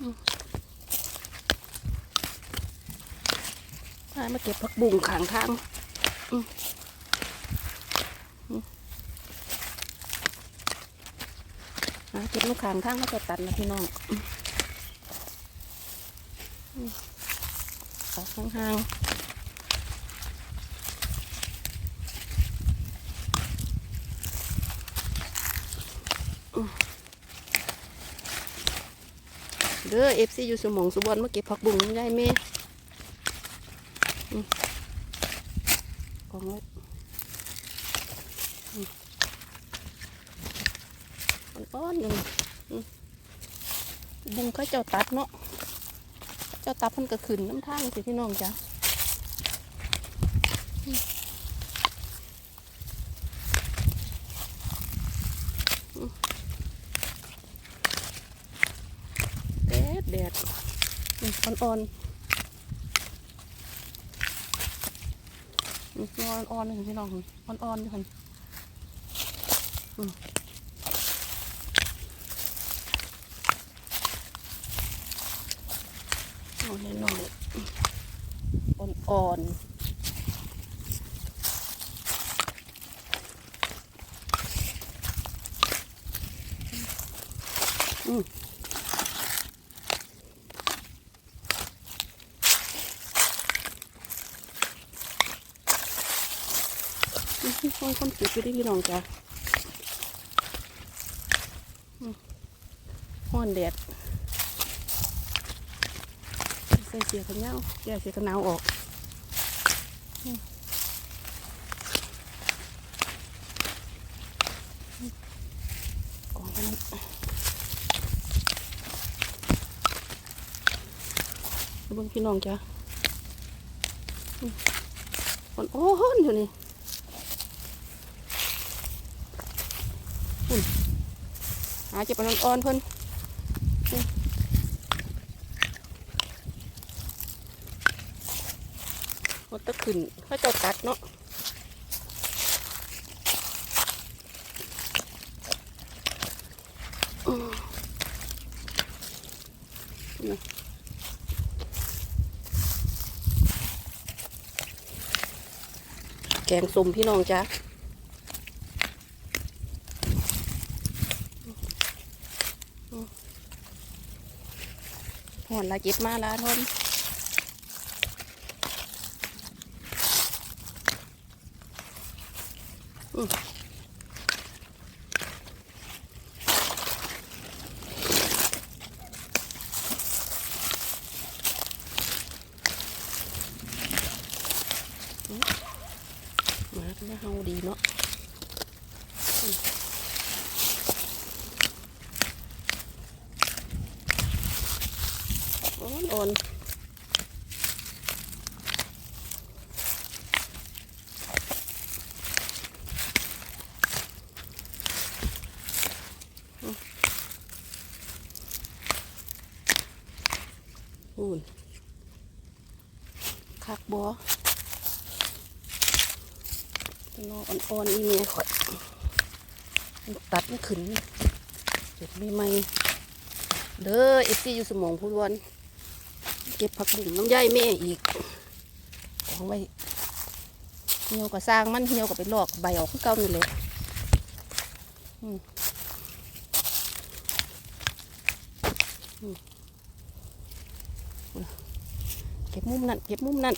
มามาเก็บผักบุ้งขางทางมาเก็บลูกขางทางมาจะตัดนะพี่น้องอืมอืมออกห่างๆ ด้อเอฟซีอยู่สมองสุบอนมาเก็บผักบุ้งได้ไหมกองไว้อืมมันอ้อนอยู่นี่อืมบุงเขาเจ้าตัดเนาะเจ้าตัดมันก็ขึ้นน้ำท่างสิพี่น้องจ้ะอืมอืมแดดแดด อ่อนๆอืมนอนอ่อนๆเลยพี่น้องอ่อนอ่อนๆอยู่คันอืมอ่อนน้อยๆอ่อนๆอืมี่คนคนเก็บอยู่ที่พี่น้องจ้ะห้อนแดดใส่เสียกันเงาแย่เสียกันหนาวออกอืมกองนนี่เบิ่งพี่น้องจ้ะอืมอ่อนโอ้ฮ้อนอยู่นี่ หาเจ็บอันอ่อนๆเพิ่นหมดตะขึ้นเขาเจ้าตัดเนาะแกงส้มพี่น้องจ้า ห อนละเจ็บมาละทนมอืมมาแล้วเฮาดีเนาะ ก่อนอุ่นคักบอตัวนออ่อนๆอีเมียข่อยตัดมันขึ้นเจ็บไม่ไหมเด้อเอฟซีอยู่สมองผู้ล้วน เก็บผักบุ้งน้ำย่ายแม่อีกของไว้เหี่ยวก็สร้างมันเหี่ยวก็ไปลอกใบออกคือเก่านี่แหละอืมอืมเก็บมุมนั่นเก็บมุมนั่น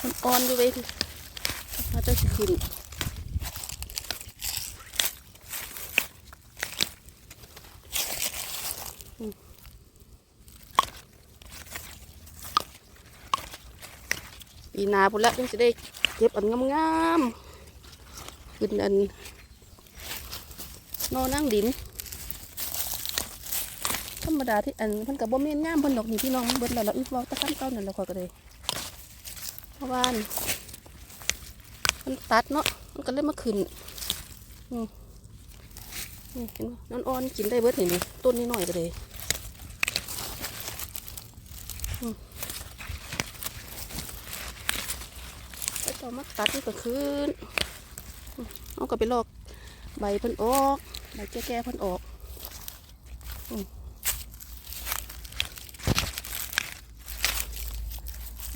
มันอ่อนอยู่เว้ยเขาจะสิขึ้น นาพุ่นละยังจะได้เก็บอันงามๆขึ้นอันนอนั่งดิน ธรรมดาที่อันพิ่นกับบ่แม่นงามพิ่นดอกนี่พี่น้องเบิดแล้วเราอีกว่าตะขั้นเก่านั่นเราขอยก็เลยเพราะว่านมันตัดเนาะมันก็เลยมาขึ้นอืมนี่เห็นบ่นอนอ่อนกินได้เบิดนี่นี่ต้นนี้หน่อยก็เลย แล้วต่อมาตัดนี่ก็คืนเอาก็ไปลอกใบเพิ่นออกใบแก่ๆเพิ่นออก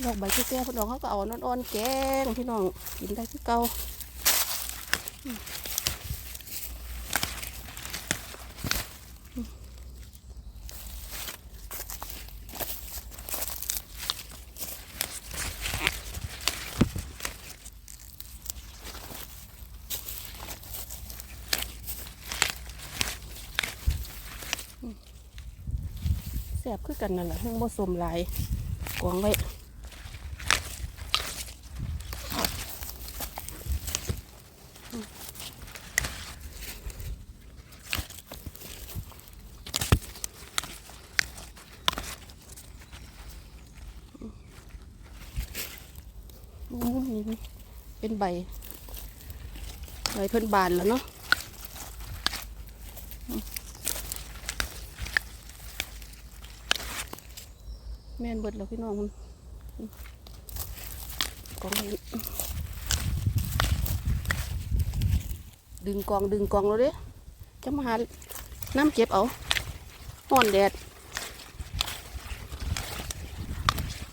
ลอกใบแก่ๆเพิ่นออกเขาก็เอาอ่อนๆแกงพี่น้องกินได้ที่เก่า แซ่บคือกันนั่นแหละเรื่องผสมหลายกวางไว้มุมนี้เป็นใบใบเพิ่นบานแล้วเนาะ แม่นเบิดแล้วพี่น้องมันอืมกองนี้ดึงกองดึงกองแล้วเด้จะมาหาน้ำเก็บเอาห่อนแดด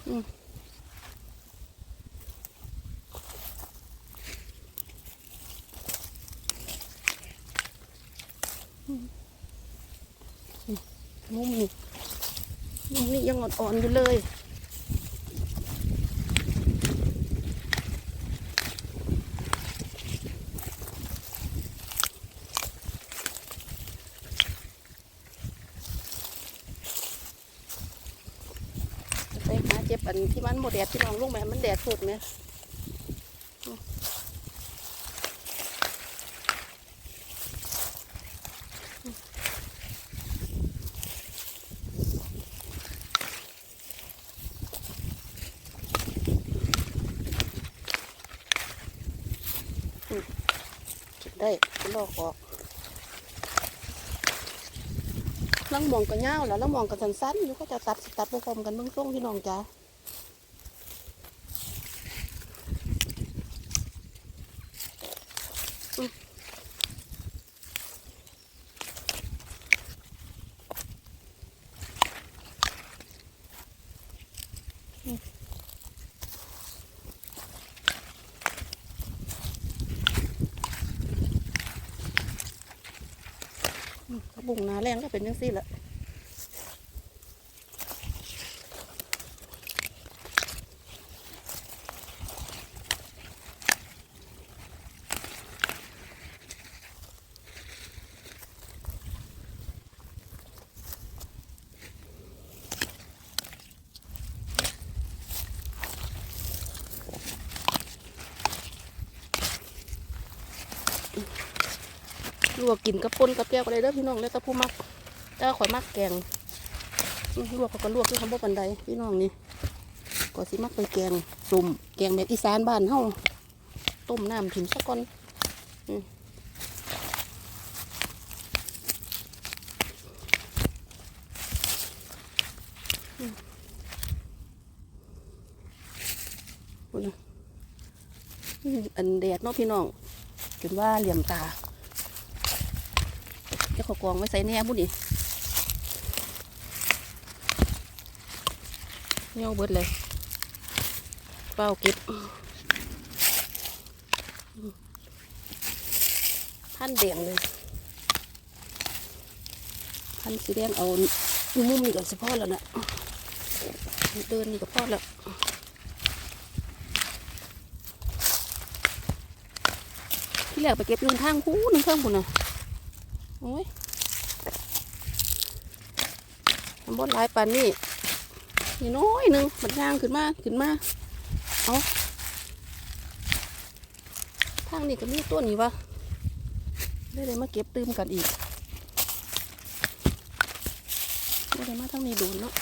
อืมมุมนี้มุมนี้ยัง อ่อนๆอยู่เลยไปหาเจ็บอันที่มันโมแดดที่น้องลงไปมันแดดสุดไหมอืมเก็บได้ ลอกออกลังมองก็เงาวแล้วลังมองก็สั้นๆอยู่ก็จะตัดสิตัดพร้อมกันเบื้องต้นพี่น้องจ้า อืมกระบุงหนาแรงก็ เป็นยังซี่ละลวกกินกับปนกับแก้วก็ได้เด้อพี่น้องแล้วแต่ผู้มัก แต่ว่าข่อยมักแกงลวกเขาก็ลวกที่คำว่าปันไดพี่น้องนี่ก็สิมักไปแกงสุ่มแกงแบบอีสานบ้านเฮาต้มน้ำถิ่มสักก่อนอืมอืมพูดนะอืมอันแดดเนาะพี่น้องจนว่าเหลี่ยมตาจะขอกองไว้ใส่แหน่บุ้นี่ เงาเบิดเลย เป้าเก็บพันแดงเลย พันสีแดงเอาดูมุมนี่ก็สิพอแล้วนะเดินนี่ก็พอแล้วที่แรกไปเก็บอยืนทางคูนึงเครื่องคุณน่ะโอ้ยมันบดหลายปานนี่ นี่น้อยหนึ่งมันย่างขึ้นมาขึ้นมาเอาทางนี้ก็มีต้นนี้วะได้เลยมาเก็บตืมกันอีกได้เลยมาทางนี้ดูเนาะ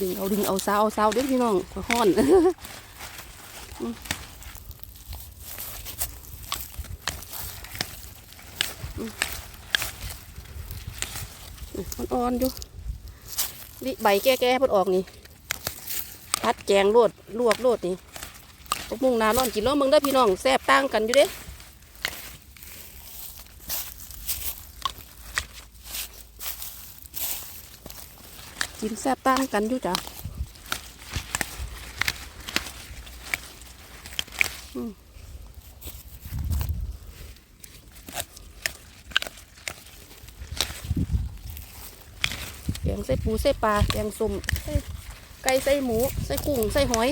ดึงเอาดึงเอาซาวเอาซาวเด้อพี่น้องขอห้อน มัน อ่อนอยู่นี่ใบแก่ๆเพิ่นออกนี่พัดแกงโลดลวกโลดนี่พวกมุงนาร้อนกินแล้วมึงได้พี่น้องแซ่บต่างกันอยู่เด้กินแซ่บต่างกันอยู่จ้ะอืมแกง ใส่ปูใส่ปลาแกงส้มใส่ไก่ใส่หมู ใส่กุ้งใส่หอย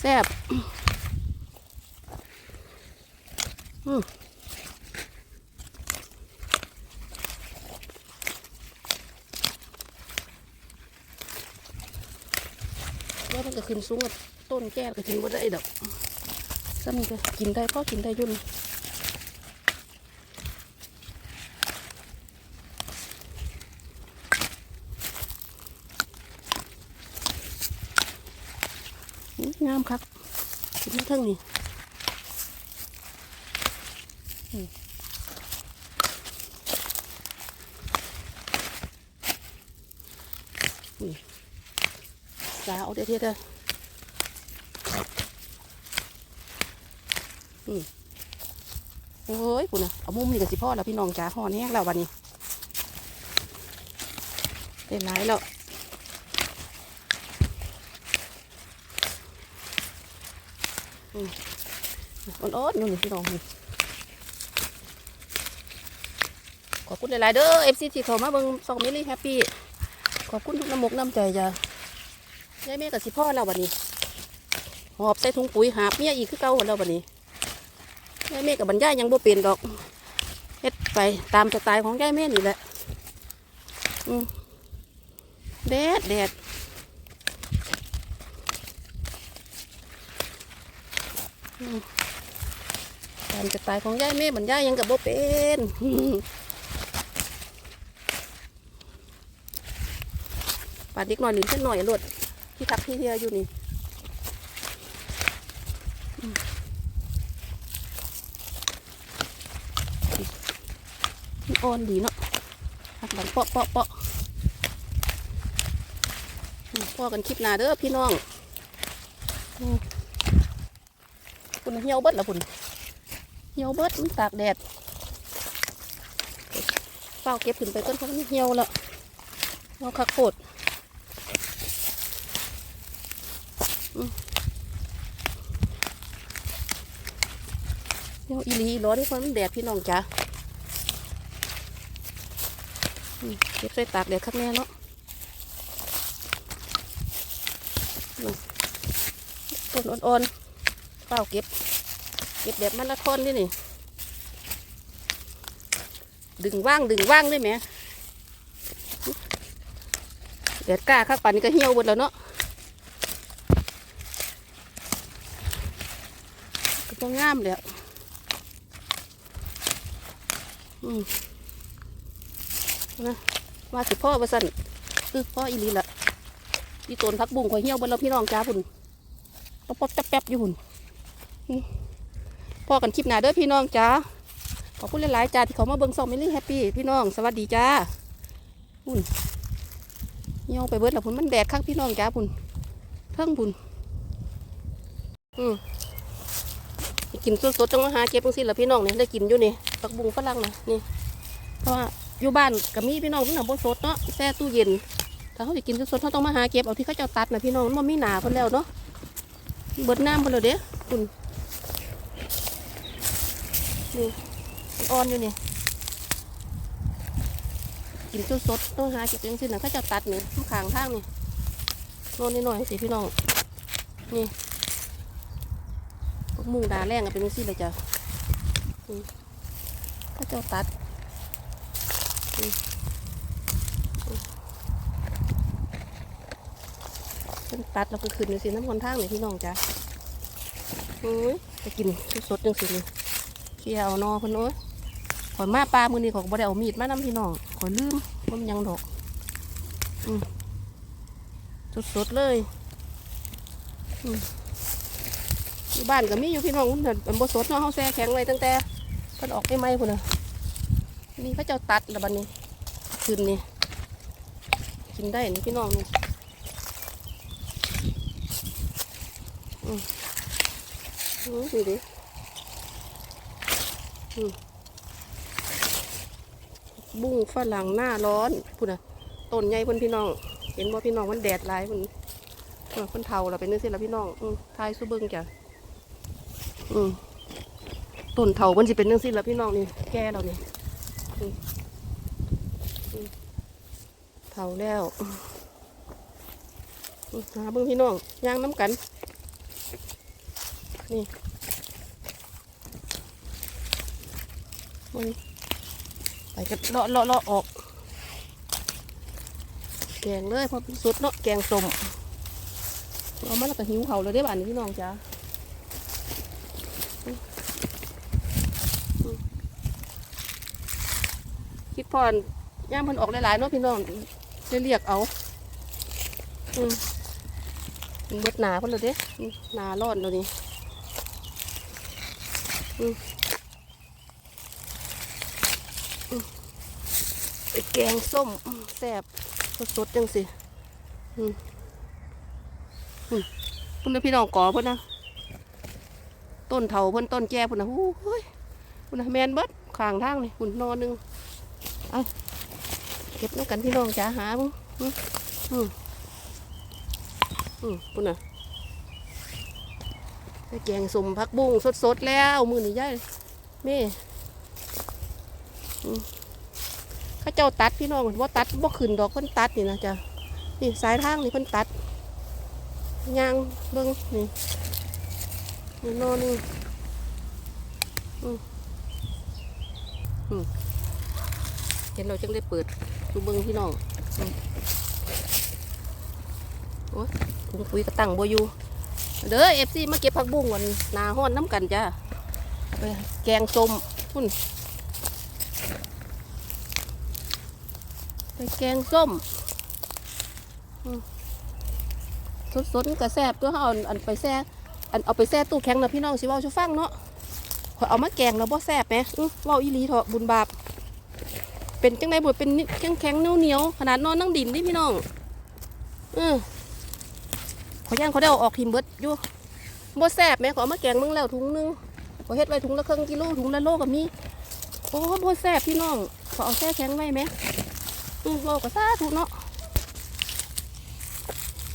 แซ่บอืมแล้วมันก็ขึ้นสูงกับต้นแก้วก็กินบ่ได้ดอกซ้ำก็กินได้พอกินได้ยุ่น งามครับกินมาทั้งนี่อืมนี่สาวเด็ดๆเด้ออืมโอ้ยคุณนะเอามุมนี่กับสิพ่อแล้วพี่น้องจ๋าห่อแห้งแล้ววันนี้ได้หลายแล้ว อ่อนๆนู่นนี่พี่น้องนี่ขอบคุณหลายๆเด้อเอฟซีที่เข้ามาเบิ่งสองมิลลี่แฮปปี้ขอบคุณทุกน้ำมกน้ำใจจ้ะยายแม่กับสิพ่อเราบัดนี้ หอบใส่ถุงปุ๋ยหาบเมียอีกคือเก่าเราบัดนี้ยายแม่กับบรรยายยังบ่เป็นดอกเฮ็ดไปตามสไตล์ของยายแม่นี่แหละอืมแดดแดด ตามสไตล์ของยายแม่บรรยายยังกับโบเป็นปาดดิกหน่อยหนึ่งเส้นหน่อยรวดที่ทักที่เทียอยู่นี่อ่อนดีเนาะหักหลังเปาะเปาะเปาะพ่อกันคลิปหน้าเด้อพี่น้อง อืมคุณเหี่ยวเบิดละคุณเหี่ยวเบิดมันตากแดดเฝ้าเก็บขึ้นไปต้นเพราะมันเหี่ยวแล้วเอาคักโคตรเหี่ยวอีลีอีหล้อนที่คนมันแดดพี่น้องจ้ะเก็บใส่ตากแดดข้างแน่เนาะต้นอ่อนๆเฝ้าเก็บ เก็บแบบมันละคนนี่นี่ ดึงว่างดึงว่างได้ไหมเด็ดกล้าข้างปันนี่ก็เหี่ยวหมดแล้วเนาะก็ต้องงามแล้วอืมนะมาสิพ่อประสันคือพ่ออีลีละพี่ต้นพักบุ้งข่อยเหี่ยวหมดแล้วพี่น้องจ้าพุ่นป๊อปป๊อปแป๊บอยู่พุ่น พอกันคลิปหน้าเด้อพี่น้องจ้าขอบคุณหลายๆจ้าที่เขามาเบิ่งซองมิลลี่แฮปปี้พี่น้องสวัสดีจ้าพุ่นเหี่ยวไปเบิดแล้วพุ่นมันแดดคักพี่น้องจ้าพุ่นเพิ่งพุ่นอืมกินสดๆจังมาหาเก็บจังสิละพี่น้องเนี่ยได้กินอยู่นี่ผักบุ้งฝรั่งนะนี่ เพราะว่าอยู่บ้านก็มีพี่น้องที่หนังบนสดเนาะแช่ตู้เย็นถ้าเขาจะกินสดๆเขาต้องมาหาเก็บเอาที่เขาจ้าตัดนะพี่น้องมันบ่มีหนาพิ่นแล้วเนาะเบิดน้ำพิ่นแล้วเด้คุณ นี่มันอ่อนอยู่นี่กินสดต้องหาเก็บเองสินะเขาจะตัดนี่ข้างทางนี่โน่นนี่หน่อยสิพี่น้องนี่พวกมุงดาแรงเป็นสิเลยจ้ะนี่เขาจะตัดนี่นี่เพิ่นตัดแล้วก็ขึ้นยู่สิน้ำคนทางนี่พี่น้องจ้ะอุ้ยจะกินสดๆจังสินี่ เกี่ยวเนอเพิ่นโอ้ยข่อยมาปลามือนี้ข่อยบ่ได้เอามีดมานำพี่น้องข่อยลืมมันยังดอกอืมสดๆเลยอืมอยู่บ้านก็มีอยู่พี่น้องมันเป็นบ่สดเนาะเฮาแช่แข็งไว้ตั้งแต่เพิ่นออกใหม่ๆพุ่นน่ะนี่เขาเจ้าตัดแล้วบัดนี้ขึ้นนี่กินได้นี่พี่น้องนี่อืมอืมดูดิ บุ้งฝรั่งหน้าร้อนพูดนะต้นใหญ่พิ่นพี่น้อง เห็นว่าพี่น้องมันแดดหลายพิ่นพิ่นเทาเราเป็นนึงสิละพี่น้องอทายสู้เบิ้งจ้ะอืมต้นเทาเพิ่นสิเป็นนึงสิละพี่น้องนี่แก่เรานี่อืมอืมเทาแล้วมอืมหาเบิ้งพี่น้องย่างน้ำกัน นี่ไป กันเลาะเลาะเลาะออก แกงเลยพอเป็นสุดเนาะแกงส้มเอามาแล้วก็หิวเขาเลยได้บ้านนี้พี่น้องจ้าคิดพอนย่ามเพิ่นออกหลายๆเนาะพี่น้องจะเรียกเอาอืมมันเบิดหนาพิ่นเลยเด้หนาร้อนแล้วนี่ แกงส้มแซ่บสดๆจังสิพุ่นนะพี่น้องก่อพุ่นนะต้นเถาพิ่นต้นแก่พุ่นนะหู้ยพุ่นนะแมนเบิดข้างทางนี่พุ่นนอนหนึงเอาเก็บน้ำกันพี่น้องจ๋าหาบุ้งอืมอืมอืมพุ่นนะแกงส้มผักบุ้งสดๆแล้วมือนี่ย่ายแม่ ข้าเจ้าตัดพี่น้องว่าตัดว่ขึ้นดอกเพิ่นตัดนี่นะจ๊ะนี่สายทางนี่เพิ่นตัดยางเบิ้งนี่นี่โน่นนี่เห็นเราจังได้เปิดดูเบิ้งพี่น้องโอ้ยถุงปุ๋ยกระตั้งบอยู่เด้อเอฟซีมาเก็บผักบุ้งวันนาห้อนน้ำกันจ้ะเอาแกงส้มพุ่น ไป แกงส้มสดๆกระแซบตัวเขาอาอันไปแซ่อันเอาไปแซ่ตู้แข็งนะพี่น้องสิว่าชูฟังเนาะพอเอามาแกงแล้วบ่แซ่บไหมอื้อเว่าอีลีเถอะบุญบาปเป็นจังไดบุญเป็นแข็งแข็งเนียวเหนียวขนาดนอนนั่งดินนี่พี่น้องเออขอย่างเขาได้ออกทิมเบิดอยู่บ่แซ่บไหมขอเอามาแกงมึงแล้วถุงนึงขอเฮ็ดไว้ถุงละครึ่งกิโลถุงละโลก็มีโอ้บ่แซ่บพี่น้องขอเอาแช่แข็งไว้ไหม เราก็ซาถูเนาะ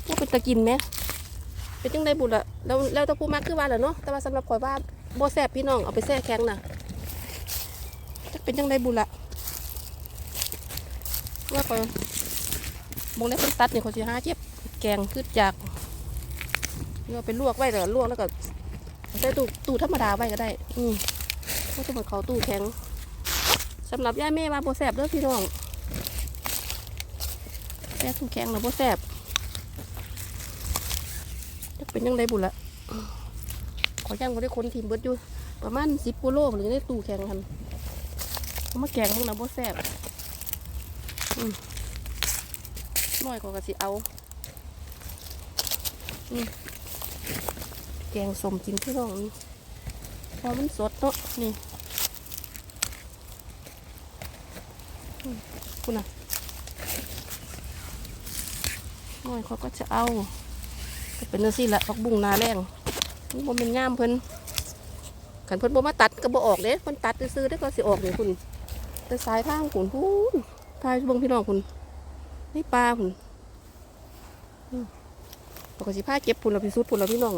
ว่าเป็นตะกินไหมเป็นจังได้บุญละแล้วแล้วตะพูมากคือว่าแหละเนาะแต่ว่าสำหรับข่อยว่าบ่แซ่บพี่น้องเอาไปแช่แข็งน่ะจะเป็นจังได้บุญละว่าข่อยบงแล้วเป็นตัดเนี่ยเขาสิหาเจ็บแกงคือจากเราไปลวกไว้แล้วลวกแล้วก็ใส่ตู้ตู้ธรรมดาไว้ก็ได้ อืมก็จะเหมือนเขาตู้แข็งสำหรับย่าแม่ว่าบ่แซ่บเด้อพี่น้อง แซ่บแข็งนะพ่แซ่บจะเป็นยังไงบุญละขอย่างก็ได้คนทีมเบิดอยู่ ประมาณสิบกิโลหรือได้ตู้แข็งคันเอามาแกงมึงนะพ่แซ่บน้อยกว่ากะสิเอาแกงสมกินที่น้องนี่พอมันสดเนาะนี่คุณน่ะ น้อยเขาก็จะเอาก็เป็นนั่นสิละพักบุ้งนาแรงนี่บ่เป็นย่ามเพิ่นขันเพิ่นบ่มาตัดก็บ่ออกเด้เพิ่นตัดซื้อได้ก็สิออกนี่คุณแต่สายทางคุณพูนทายเบิ่งพี่น้องคุณนี่ปลาคุณปกติผ้าเก็บพุ่นละพิสุดพุ่นละพี่น้อง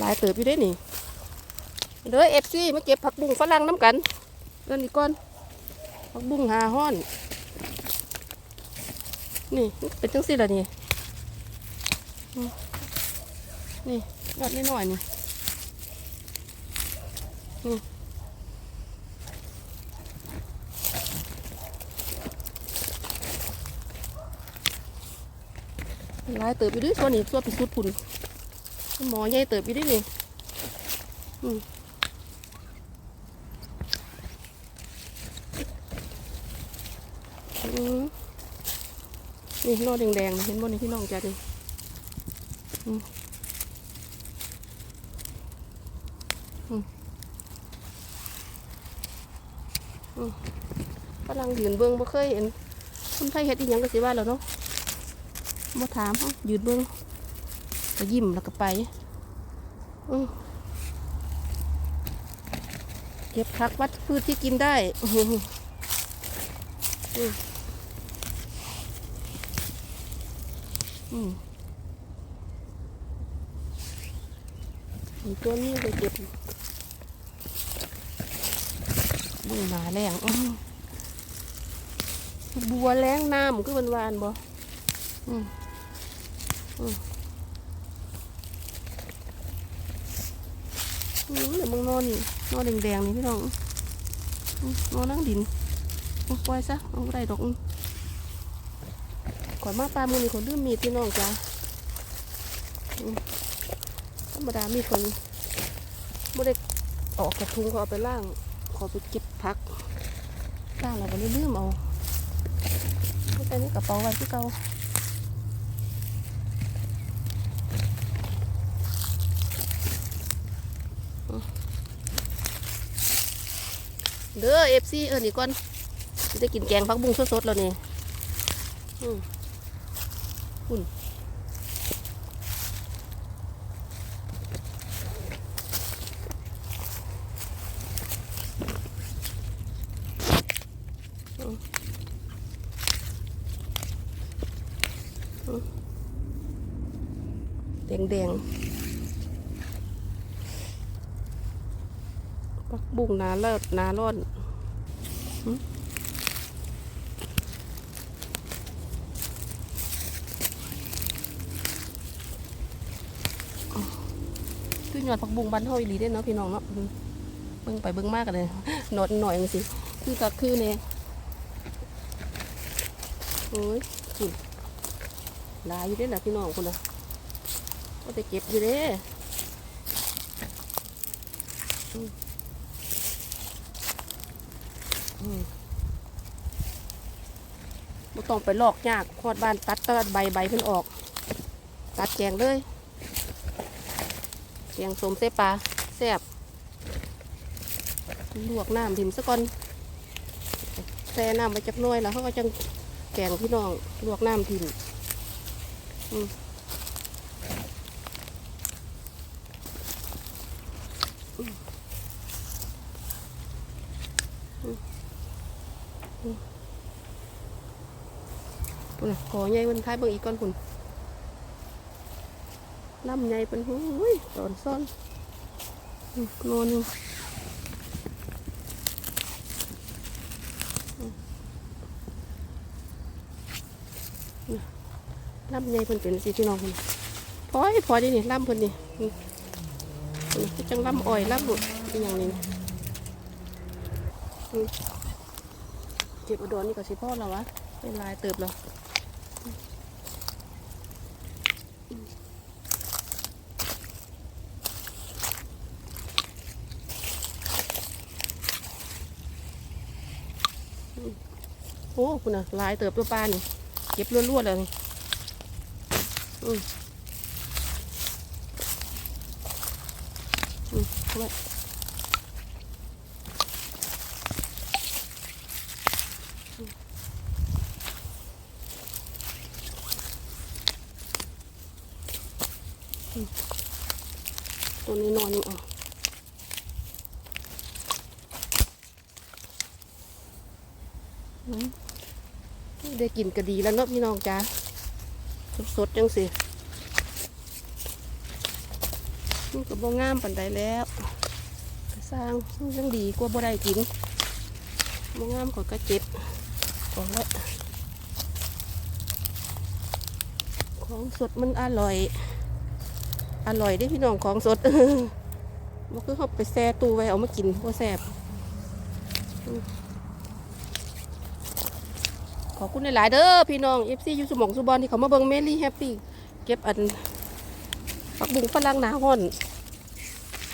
หลายเติบอยู่ได้นี่เด้อเอฟซีมาเก็บผักบุ้งฝรั่งน้ำกันเรื่องนี้ก่อนผักบุ้งหาห้อน นี่เป็นจังสิละนี่ นี่ยอดนิดหน่อยนี่อืมลายเติบอยู่ด้วยส่วนนี้ส่วนพิสุดผุนหมอใหญ่เติบอยู่ด้วยนี่อืมอืม นี่นอแดงๆเห็นบ่นี่พี่น้องจ้ะดิอืมอืมอืมกำลังยืนเบิ้งบ่เคยเห็นคนไทยเฮ็ดอีหยังก็สิว่าแล้วเนาะบ่ถามเฮายืนเบิ้งก็ยิ้มแล้วก็ไปอืมก็บผักวัดพืชที่กินได้ อืมตัวนี้ไปเก็บบุ้งหนาแรงบัวแรงน้ำคือวันวานบ่อืมอืมเดี๋ยวมึงนอนนี่นอนแดงๆนี่พี่น้องนอนนั่งดินปล่อยซะเอาได้ดอก อืมาปลามือนี่คนลืมมีพี่น้องจ้าธรรมดามีคนไม่ได้ออกจากถุงเขาเอาไปล่างขอไปเก็บพักล่างแล้วก็เลยลืมเอาไม่ใส่ในกระเป๋าไว้ที่เก่าเด้อเอฟซีเออนี่ก่อนสิได้กินแกงพักบุ้งสดๆแล้วนี่อืม คุณแดงๆพักบุ้งนาเลิศนาร้อน คือ ยอดผักบุ้งบ้านเฮาอีหลีเด้เนาะพี่น้องเนาะเบิ่งไปเบิ่งมากกันเลยหนอดหน่อยจังสิคือกักคือเนี่ยโอ้ยสุดหลายอยู่เด้ล่ะพี่น้องคนน่ะก็ไปเก็บอยู่เด้อืมมบ่ต้องไปลอกยากคอดบ้านตัดตัดใบใบเพิ่นออก ตัดแกงเลย แกงสมเสปลาแซ่บลวกน้ำทิมซะก่อนแช่น้ำไปจักน้อยแล้วเขาก็จังแกงพี่น้องลวกน้ำทิมอืมอืมอืมอืมพุ่นขอใหญ่บนท้ายเบิ่งอีกก่อนคุณ ลำใหญ่เป็นหูยตอนซ่อนโนนอืมอืมลำใหญ่เพิ่นเป็นสิพี่น้องเพิ่นพอให้พอดีนี่ลำเพิ่นนี่จังลำอ้อยลำหลุดอย่างนี้เก็บอุดรนี่ก็สิพ่อแล้ววะเป็นลายเติบแล้ว โอ้ คุณนะลายเติบตัวปลานี่เก็บรวดๆเลยนี่อืมอืมเอาไว้อืมอืมตัวนี้นอนอยู่อะอืม ได้ กินก็ดีแล้วเนาะพี่น้องจ้าสดๆจังสิมันก็บ่งามปันใดแล้วสร้างมันยังดีกว่าบ่ได้กินบ่งามกว่าก็เจ็บของละของสดมันอร่อย อร่อยได้พี่น้องของสดบ่คือเขาไปแช่ตู้ไว้เอามากินบ่แซ่บ ขอบคุณหลายๆเด้อพี่น้องเอฟซียูสุมองสุบอลที่เขามาเบิ่งเมลี่แฮปปี้เก็บอันผักบุ้งฝรั่งหนาห่อน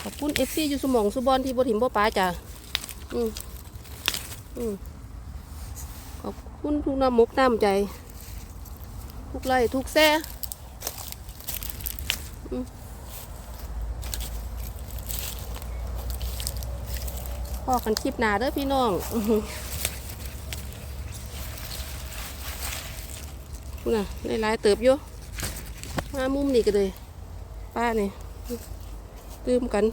ขอบคุณเอฟซียูสุมองสุบอลที่บถิ่มบ่ป้าจ้ะอืมอืมขอบคุณทุกน้ำมกน้ำใจ ทุกไร่ทุกแซ่พอกันคลิปหนาเด้อพี่น้องอื้อหือ พุ่น่ะหลายเติบอยู่มามุมนี่ก็เลยป้านี่ตื่มกัน